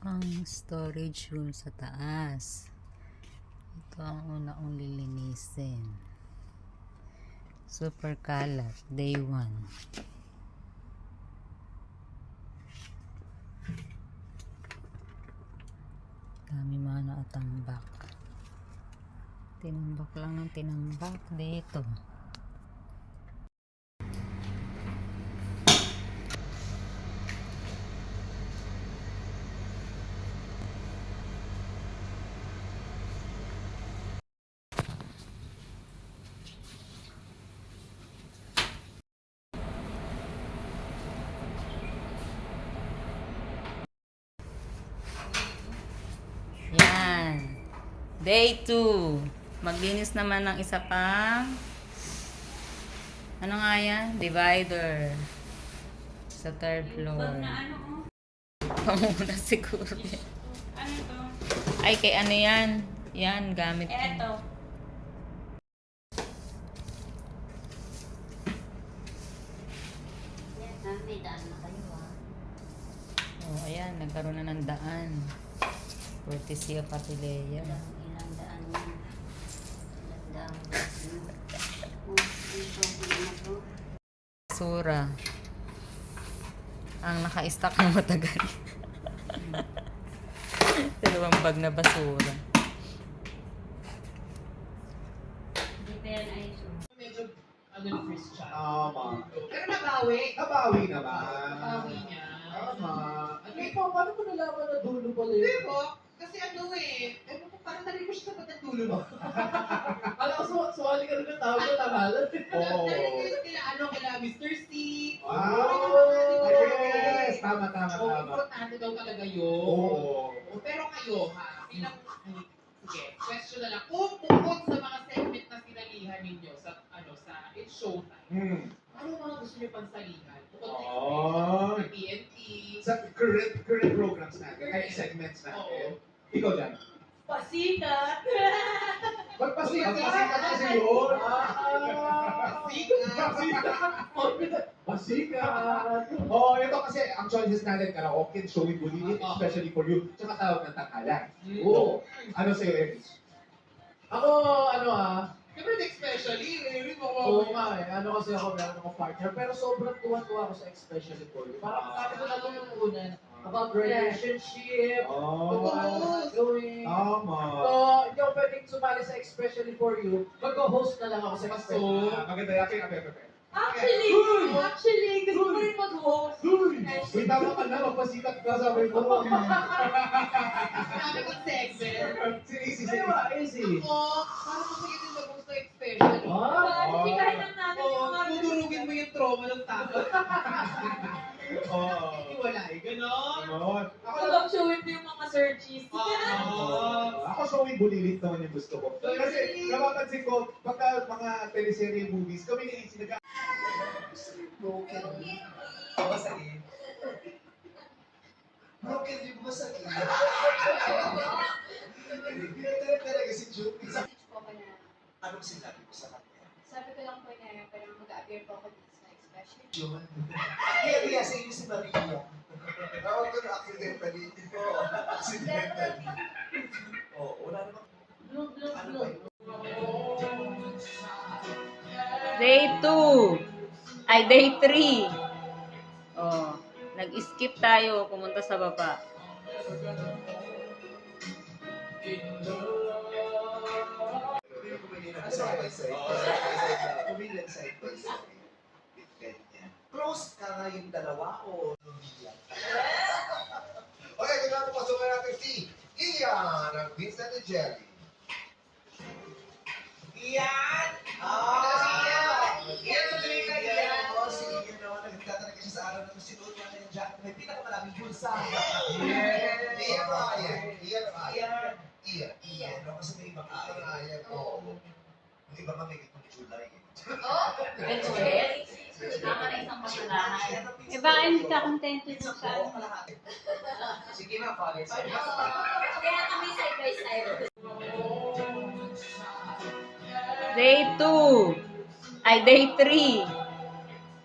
ang storage room sa taas. Ito ang una kong lilinisin. Super kalat, day 1. Dami mga naatambak. Tinambak lang ng tinambak dito. Yan. Day 2. Maglinis naman ng isa pang ano nga yan? Divider. Sa third floor. ano, Pamuna siguro. yan. Ano to? Ay, kay ano yan? Yan, gamit ko. Eto. May daan na kayo ah. Oh, ayan, nagkaroon na ng daan. Courtesy of Atileya. Ilang, ilang daan yan. Ilang daan. Oh, ito, ano to? Basura. Ang naka-stack na matagal. Dalawang bag na basura. Hindi pa yan ay so. medyo ano ni Chris Chan. Tama. Pero nabawi. Nabawi naman. Nabawi niya. Tama. Ano Eh, pa, paano ko nalaman na dulo pala Hindi yun? po. Kasi ano eh. Narinig ko siya sa tulo mo. Alam ko, su- suwali ka rin ng tawag ko, tamalan. Oo. Narinig ko kila ano, kila Mr. C. Wow! Yes! Tama, tama, Oo, tama. importante daw talaga yun. Oo. Oo, Pero kayo ha, bilang, sige, question na lang. Kung bukod sa mga segment na sinalihan ninyo sa, ano, sa It's Showtime, Hmm. ano mga gusto niyo pansalihan? Bukod sa Oh. sa TNT, Sa current, current programs natin, ay segments natin. Oo. Ikaw dyan. Pasikat! Magpasikat pasikat kasi yun. Pasikat. Pasikat. Pasikat. Oh, ito kasi ang choices natin karaoke, show with Bulilit, especially for you. Tsaka tawag ng tanghalan. Mm. Oo. Ano sa'yo, Eris? Ako, ano ah, Siyempre, especially, eh, mo oo nga eh, ano kasi ako, meron akong partner, pero sobrang tuwa-tuwa ako sa especially for you. Parang sabi ko natutunan about relationship, Oh. about going. Tama. So, hindi ako pwedeng sumali sa especially for you, mag-host na lang ako sa especially. Ah, maganda yakin, ape, ape, ape. Actually, actually, gusto ko rin mag-host. Uy! Tama ka na, magpasikat ka, sabi mo. Sabi ko segment. si Easy, si Ano easy. Ako, parang masaya din mag-host ng special. Ah, Chikahin lang natin yung mga... tudurugin mo yung trauma ng tao. Oo. Iwalay, gano'n. Ganon. Ako lang. Huwag showin mo yung mga searches. Oo. Ako showing bulilit naman yung gusto ko. Kasi napapansin ko, pagka mga teleserye movies, kami ni Easy nag Broken. Babasahin. Broken di ba babasahin? Hindi talaga si Jupe. po ako na, Anong sinabi mo sa kanya? sabi ko lang po na parang mag-appear po ako dito sa special. Yun. Kaya kaya sa inyo si Maria. Tawag ko na accidentally. Oo. Accidentally. Oo, wala namang Look, look, ano look. ba Day 2. Ay, day 3. Oh, nag-skip tayo, pumunta sa baba. Na. Close ka nga yung dalawa o lumiyak? Okay, kung natin pasukan natin si Ian ng Vincent and Jerry. Na kasalanan. Eh, baka hindi ka kontento sa po, kalahati. Sige na, pare. Kaya kami side by side. Day 2. Ay, day 3.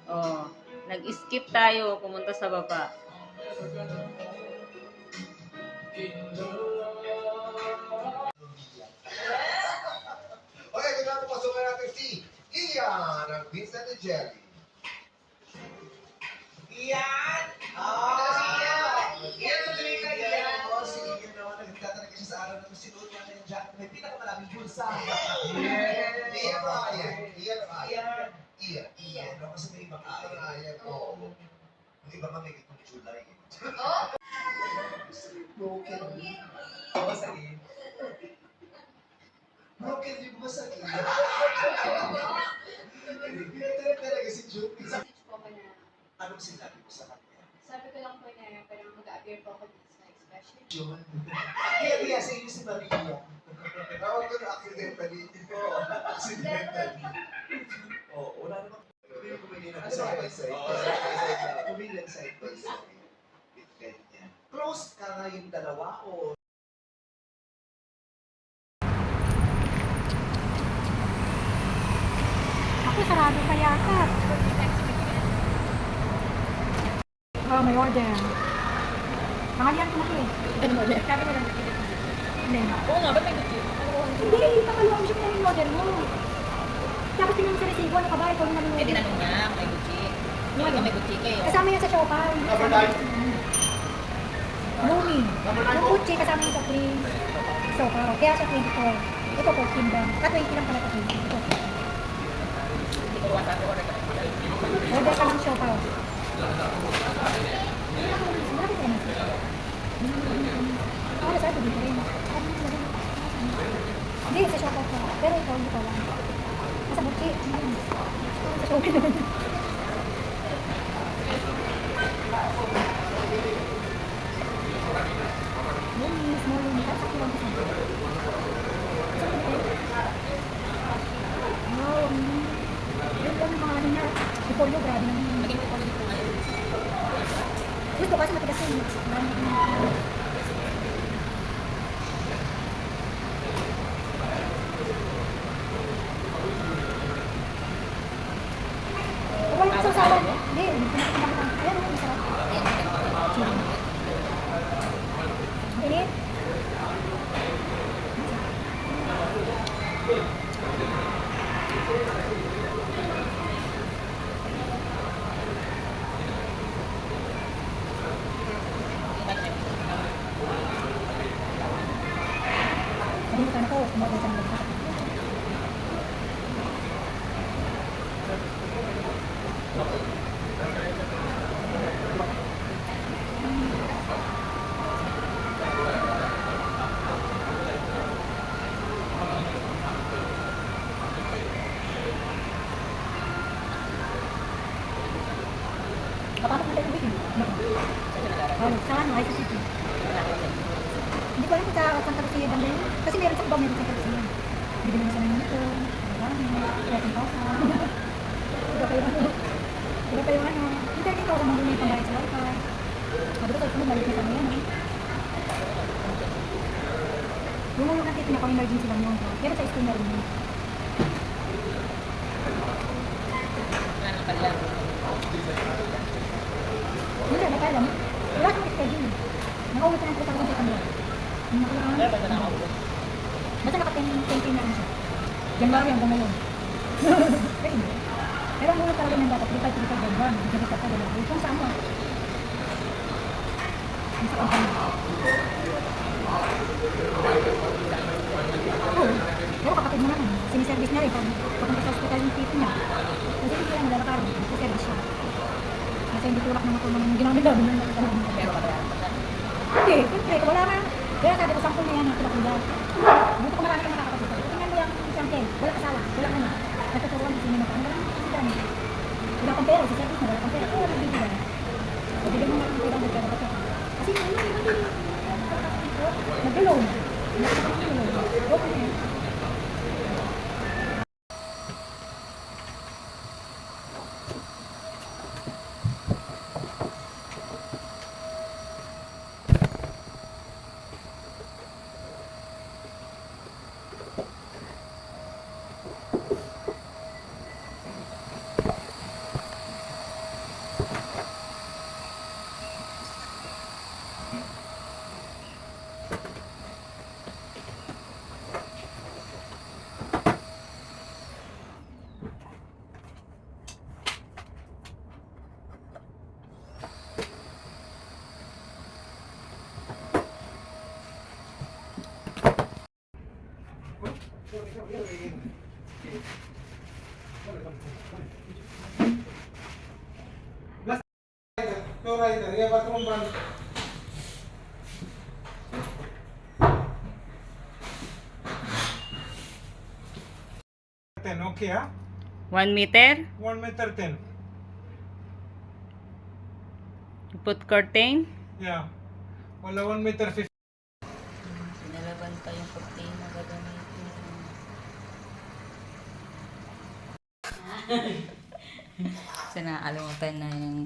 Oh, nag-skip tayo, pumunta sa baba. Okay, kung na papasukan natin si Ian ng Vincent and Jelly. Iyan? Hindi talaga si Jude. Message po ko na, Anong sinabi mo sa kanya? sabi ko lang po na parang mag-appear po ako dito sa expression. Yun. Kaya kaya sa iyo si Maria. Tawag ko na accidentally. Oo, accidentally. Oo, wala namang Ano side by side? Oo, side by side. Kumilan side by side. Close ka nga yung dalawa o sarado pa yata. Oh, may order. Pangalian ko na to eh. Ano ulit? Sabi ko lang. Hindi. Oo nga, ba't may gusto? Hindi, pangalian ko siya yung order mo. Tapos tinanong sa resibo, ano ka ba? Ikaw yung Eh, nanonood. tinanong niya may Gucci. Hindi ka may Gucci kayo. Kasama yan sa Shopal. Number nine. Lumi. Yung Gucci kasama yan sa free. Shopal. Kaya siya 24. Ito po, Kimbang. Ah, 20 lang pala ito. Ito. Hindi ko ruwan sa order ka. Order ka ng Shopal. Ako, sabi dito rin. Hindi, sa Shopal ko. Pero ikaw, hindi ko lang. Nasa. Ayun. Sa Shopal. Gusto kasi matigas yun. Marami- Huwag lang sasawa. Hindi, hindi ko nakikita ko. Ayan, ayan, masarap. Init. Kalimutan ko, kumabay sa mga Papasok na tayo ng bikin. Oh, saan? Ay, sa city. Hindi ko alam kung sa Santa Lucia banda yun. Kasi meron sa Cubao, meron sa Santa Lucia. Bibili mo sila ng ito. Marami. Kaya kung pasa. Iba pa yung ano. Iba pa yung ano. Yung 30,000 ang may pambayad sa wifi. Sabi ko, kung balik na kami yan. eh. Yung mga nakita niya, pang-emergency lang yun. Pero sa school meron yun. Wala nang pala. Hindi, baka alam. Wala kang schedule. Nakaulit ka ng 3,000 sa kanila. Yung nakaraan. Kaya ba na ako? Basta naka-10 na rin siya. January hanggang ngayon. Pero hindi. Pero ang unang talaga ng dapat, 3 5 3 January. Hindi ka pa dalawa. Kung saan mo? Yung sa company. Oo. Pero kapatid mo naman. Siniservice niya rin. Pag papunta sa hospital yung tito niya. Kasi hindi lang lalakar. Siniservice siya. Kasi hindi tulak ng motor ng ginamit namin. Pero mabayaran Siyempre, kung wala man, kaya sabi diba ko, sampung na yan ang pinakundan. Buto ko marami ang makakapagpunta. Tingnan mo yung isang pen, wala kasala, wala ka na. Nagtuturuan ko sino magkano, wala kang kasala. Wala kang pera, sa service mo, wala kang pera. Kaya wala bibigyan. O, bigyan mo ng pera, magkano ka Kasi, ano, ano, ano, ano, ano, ano, ano, ano, ano, ano, ano, ano, ano, ano, ano, Ito right, Ria Bathroom Branch. Ten, okay ha? One meter? One meter ten. You put curtain? Yeah. Wala one meter fifty. Sinalaban pa yung curtain na gagamitin. Sana alamutan na yung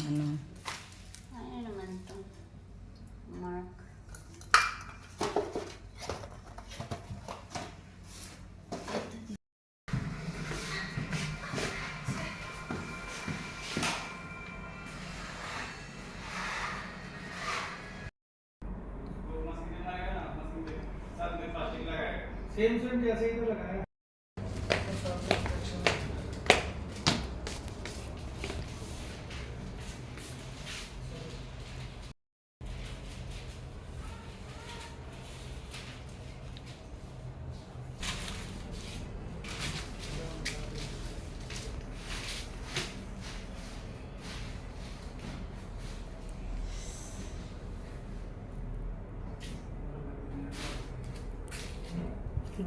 same same कैसे इधर लगाएँ?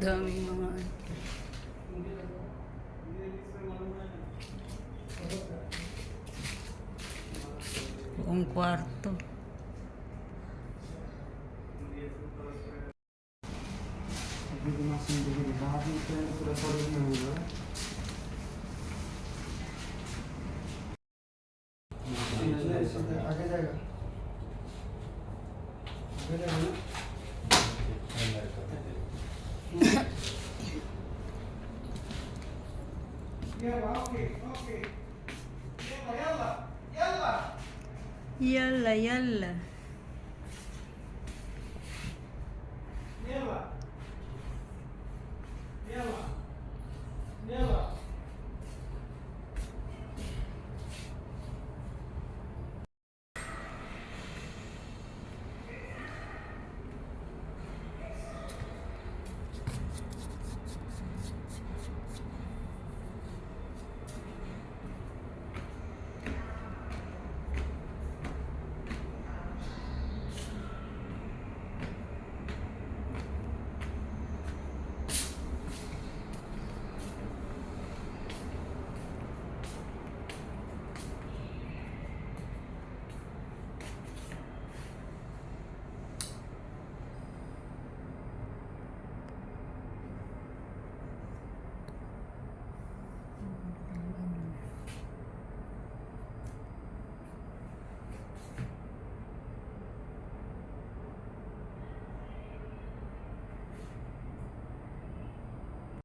dami mga buong kwarto Hindi ko masindi, hindi ko masindi, hindi ko masindi, Yalla, yalla.